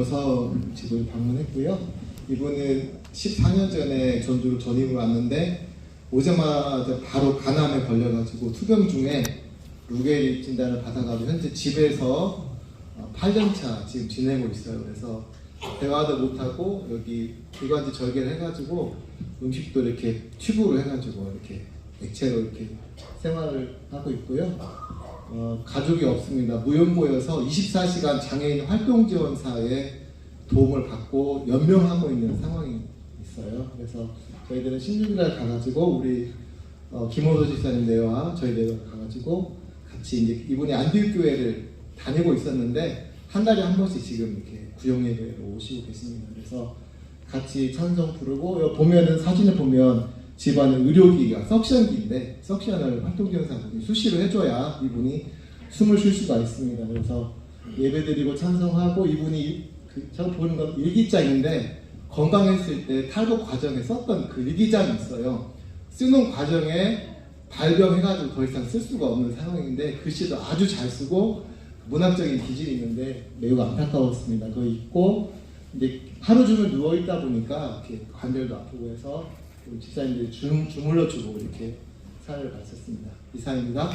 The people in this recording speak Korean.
여서 집을 방문했고요. 이분은 14년 전에 전주로 전입을 왔는데 오자마자 바로 간암에 걸려가지고 투병 중에 루게리 진단을 받아가지고 현재 집에서 8년차 지금 지내고 있어요. 그래서 대화도 못하고 여기 기관지 절개를 해가지고 음식도 이렇게 튜브로 해가지고 이렇게 액체로 이렇게 생활을 하고 있고요. 어, 가족이 없습니다. 무연고여서 24시간 장애인 활동 지원사에 도움을 받고 연명하고 있는 상황이 있어요. 그래서 저희들은 16일날 가가지고 우리 어, 김호도 집사님 네와 저희들 가가지고 같이 이제 이분이 안디교회를 다니고 있었는데 한 달에 한 번씩 지금 이렇게 구용예배로 오시고 계십니다. 그래서 같이 찬송 부르고 보면은 사진을 보면 집안에 의료기가 석션기인데 석션을 활동지원사분이 수시로 해줘야 이분이 숨을 쉴 수가 있습니다. 그래서 예배드리고 찬송하고 이분이 그 제가 보는 건 일기장인데 건강했을 때 탈북 과정에 썼던 그 일기장이 있어요. 쓰는 과정에 발병해가지고 더 이상 쓸 수가 없는 상황인데 글씨도 아주 잘 쓰고 문학적인 기질이 있는데 매우 안타까웠습니다. 그거 있고 근데 하루 종일 누워 있다 보니까 관절도 아프고 해서 집사님들이 주, 주물러 주고 이렇게 사회를 마쳤습니다. 이상입니다.